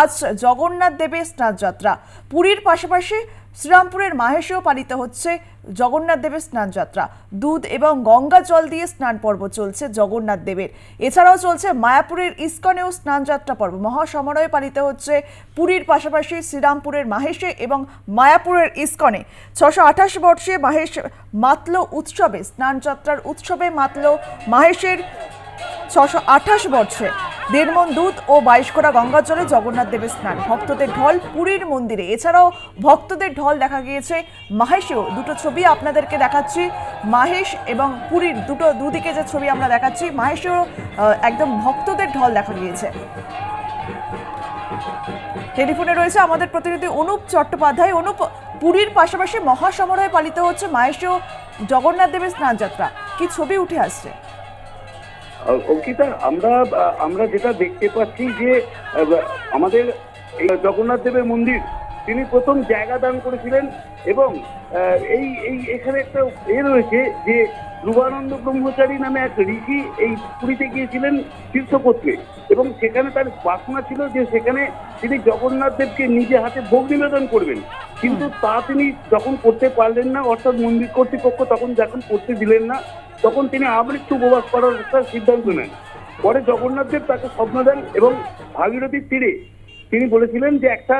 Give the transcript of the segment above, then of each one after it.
আজ জগন্নাথ দেবের স্নানযাত্রা। পুরীর পাশাপাশি শ্রীরামপুরের মাহেশেও পালিত হচ্ছে জগন্নাথ দেবের স্নানযাত্রা। দুধ এবং গঙ্গা জল দিয়ে স্নান পর্ব চলছে জগন্নাথ দেবের। এছাড়াও চলছে মায়াপুরের ইস্কনেও স্নানযাত্রা পর্ব। মহাসমারোহে পালিত হচ্ছে পুরীর পাশাপাশি শ্রীরামপুরের মাহেশে এবং মায়াপুরের ইস্কনে। ছশো আঠাশ বর্ষে মাহেশ মাতল উৎসবে, স্নানযাত্রার উৎসবে মাতল মাহেশের ছশো আঠাশ বর্ষে। দেড় মন দুধ ও বাইশ করা গঙ্গা জলে জগন্নাথ দেবের স্নান। ভক্তদের ঢল পুরীর মন্দিরে। এছাড়াও ভক্তদের ঢল দেখা গিয়েছে মাহেশেও। দুটো ছবি আপনাদেরকে দেখাচ্ছি। মাহেশ এবং পুরীর দুটো দুদিকে যে ছবি আমরা দেখাচ্ছি, মাহেশেও একদম ভক্তদের ঢল দেখা গিয়েছে। টেলিফোনে রয়েছে আমাদের প্রতিনিধি অনুপ চট্টোপাধ্যায়। অনুপ, পুরীর পাশাপাশি মহাসমারোহে পালিত হচ্ছে মাহেশেও জগন্নাথ দেবের স্নানযাত্রা। কি ছবি উঠে আসছে? অঙ্কিতা, আমরা আমরা যেটা দেখতে পাচ্ছি যে আমাদের জগন্নাথ দেবের মন্দির, তিনি প্রথম জায়গা দান করেছিলেন এবং এই এই, এখানে একটা এ রয়েছে যে, ধ্রুবানন্দ ব্রহ্মচারী নামে এক ঋষি এই পুরীতে গিয়েছিলেন তীর্থপত্রে এবং সেখানে তার বাসনা ছিল যে সেখানে তিনি জগন্নাথ দেবকে নিজে হাতে ভোগ নিবেদন করবেন। কিন্তু তা তিনি যখন করতে পারলেন না, অর্থাৎ মন্দির কর্তৃপক্ষ তখন যখন করতে দিলেন না, তখন তিনি আমৃত্যু উপবাস করার একটা সিদ্ধান্ত নেন। পরে জগন্নাথ দেব তাকে স্বপ্ন দেন এবং ভাগীরথীর তীরে তিনি বলেছিলেন যে একটা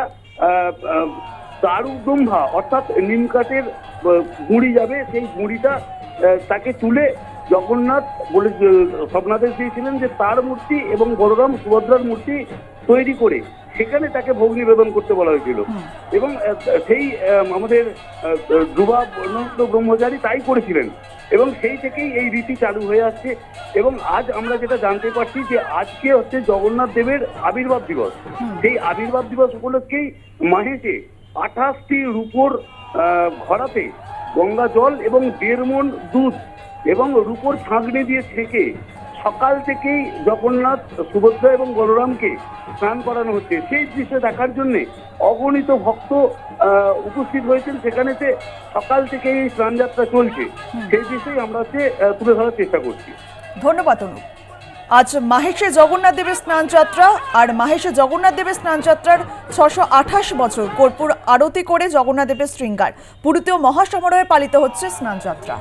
দারু ব্রহ্মা অর্থাৎ নিম কাঠের গুঁড়ি যাবে, সেই গুঁড়িটা তাকে তুলে জগন্নাথ বলে স্বপ্নাদেশ দিয়েছিলেন যে তার মূর্তি এবং বলরাম সুভদ্রার মূর্তি তৈরি করে সেখানে তাকে ভোগ নিবেদন করতে বলা হয়েছিল। এবং সেই আমাদের ধ্রুবা বর্ণাঢ্য ব্রহ্মচারী তাই করেছিলেন। এবং সেই থেকেই এই রীতি চালু হয়ে আসছে। এবং আজ আমরা যেটা জানতে পারছি যে আজকে হচ্ছে জগন্নাথ দেবের আবির্ভাব দিবস। সেই আবির্ভাব দিবস উপলক্ষেই মাহেশে আঠাশটি রূপোর ঘরাতে গঙ্গা জল এবং দেড় মন দুধ এবং রূপোর ছাঁকনি দিয়ে ছেঁকে সকাল থেকেই জগন্নাথ সুভদ্রা এবং বলরামকে স্নান করানো হচ্ছে। সেই দৃশ্য দেখার জন্য অগণিত ভক্ত উপস্থিত হয়েছেন। সেখানেতে সকাল থেকে এই স্নানযাত্রা চলছে। সেই দৃশ্যই আমরা হচ্ছে তুলে ধরার চেষ্টা করছি। ধন্যবাদ অনুপ। আজ মাহেশে জগন্নাথ দেবের স্নানযাত্রা আর মাহেশে জগন্নাথ দেবের স্নানযাত্রার ছশো আঠাশ বছর কর্পূর আরতি করে জগন্নাথ দেবের শৃঙ্গার। পুরীতেও মহাসমারোহে পালিত হচ্ছে স্নানযাত্রা